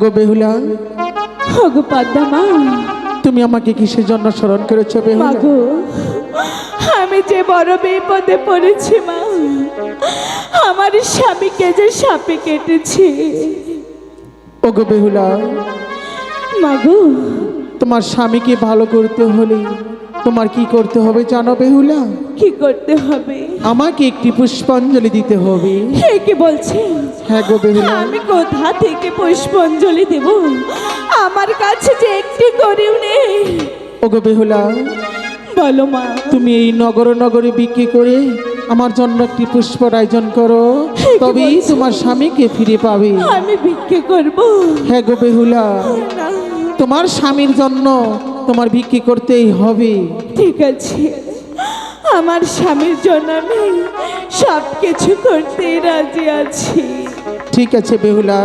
ওগো বেহুলা। হগো পদ্মা মা। তুমি আমাকে কিসের জন্য স্মরণ করেছ বেহুলা? মাগো আমি যে বড় বিপদে পড়েছি মা আমার স্বামীকে যে সাপে কেটেছে। ওগো বেহুলা মাগো তোমার স্বামীকে ভালো করতে হলে তোমার কি করতে হবে জানো বেহুলা? কি করতে হবে? আমাকে একটি পুষ্পাঞ্জলি দিতে হবে। হে কি বলছে? হ্যাঁ গো বেহুলা। আমি কোথা থেকে পুষ্পাঞ্জলি দেব? আমার কাছে যে একটি করেও নেই। ও গো বেহুলা বলো মা। তুমি এই নগর নগরে বিক্রি করে আমার জন্য একটি পুষ্পর আয়োজন করো। তবেই তোমার স্বামীকে ফিরে পাবে। আমি বিক্রি করব। হ্যাঁ গো বেহুলা। তোমার স্বামীর জন্য তোমার বিক্রি করতেই হবে। ঠিক আছে। আমার স্বামীর জন্য আমি সব কিছু করতে রাজি আছি। ঠিক আছে বেহুলা।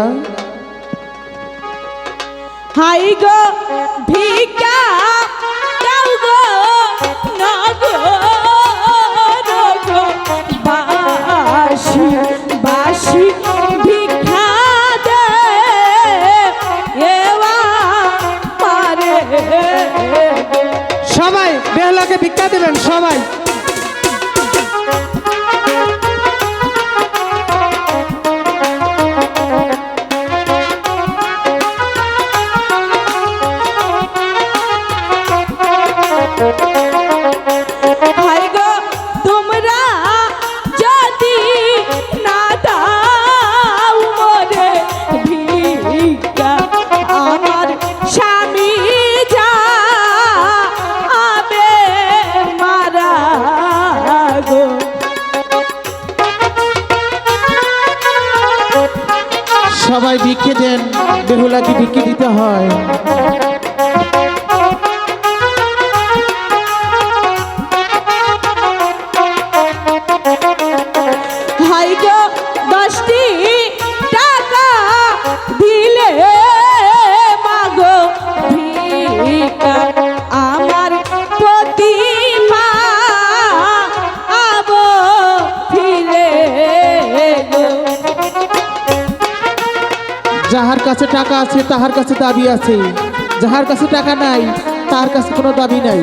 হাই গো ভিকা দেবেন সবাই। সবাই ভিক্ষে দেন বেহুলাকে ভিক্ষে দিতে হয়। কাছে টাকা আছে, তাহার কাছে দাবি আছে। যাহার কাছে টাকা নাই, তার কাছে কোনো দাবি নাই।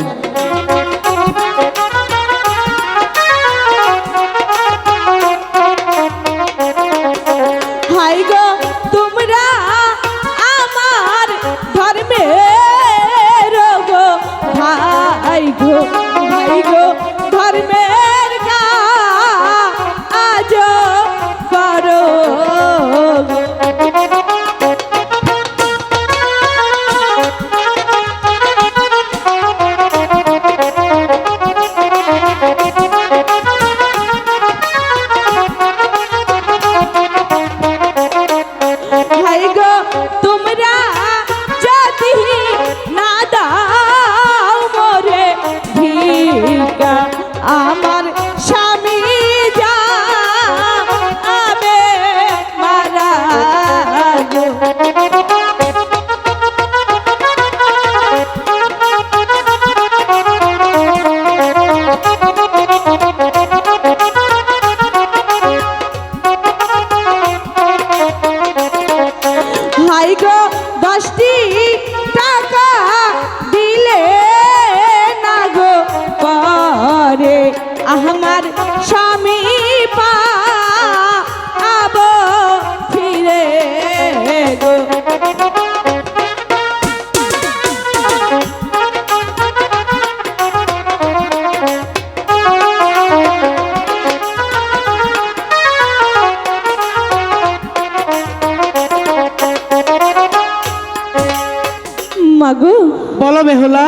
বেহুলা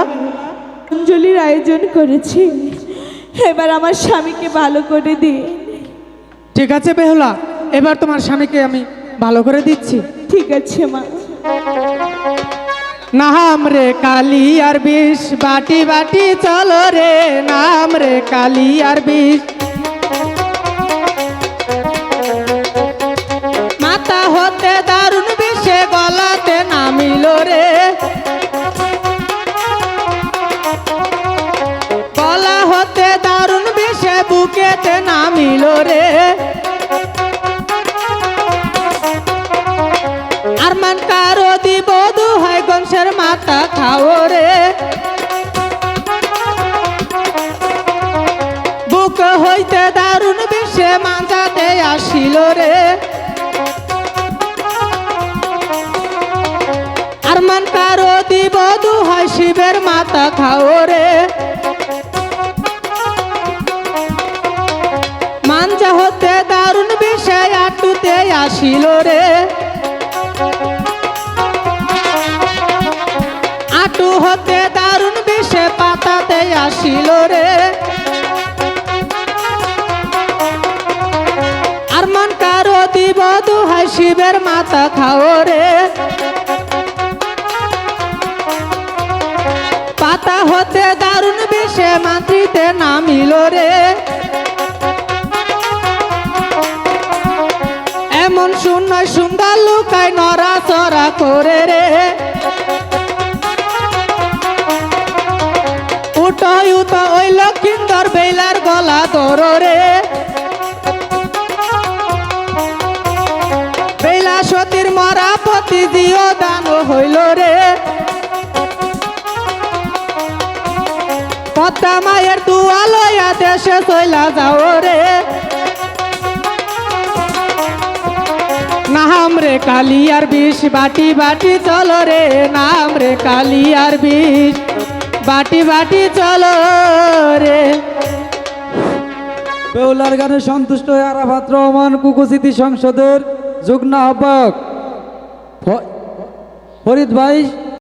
অঞ্জলির আয়োজন করেছি। এবার আমার স্বামীকে ভালো করে দিন ঠিক আছে বেহুলা এবার তোমার স্বামীকে আমি ভালো করে দিচ্ছি। ঠিক আছে মা। নাম রে কালি আর বিষ বাটি বাটি চলো রে নাম রে কালি আর বিষ। মাথা হতে দারুণ বিষে গলাতে নামিল রে। বুকেতে নামিল রে। আর মান কারও দিব দুহাই গংসের মাথা খাও রে। বুক হইতে দারুণ বিষে মাজাতে আসিল রে। আর মান কারও দিব দুহাই, শিবের মাথা খাও রে। বিষয় আটুতে আসিল রে। আটু হতে দারুণ বিষে পাতাতে আসিল রে। আর মন কারও দিব দুহাই শিবের মাথা খাও রে। পাতা হতে দারুণ বিষে মাতৃতে নামিল রে। করে রে। উটো উটো ওই লক্ষিন্দর বেলার গলা তোর রে। বেলা সতীর মরা পতি দিও দান হইল রে। পদ্মা মায়ের দুয়ালয়া দেশে চইলা যাও রে। রে কালিয়ার বিষ, বাটি বাটি চলো রে নাম রে কালিয়ার বিষ, বাটি বাটি চলো রে। বেউলার গানে সন্তুষ্ট হয়ে আরাফাত রহমান কুকুস্মৃতি সংসদের যুগ্ন আহ্বায়ক ফরিদ ভাই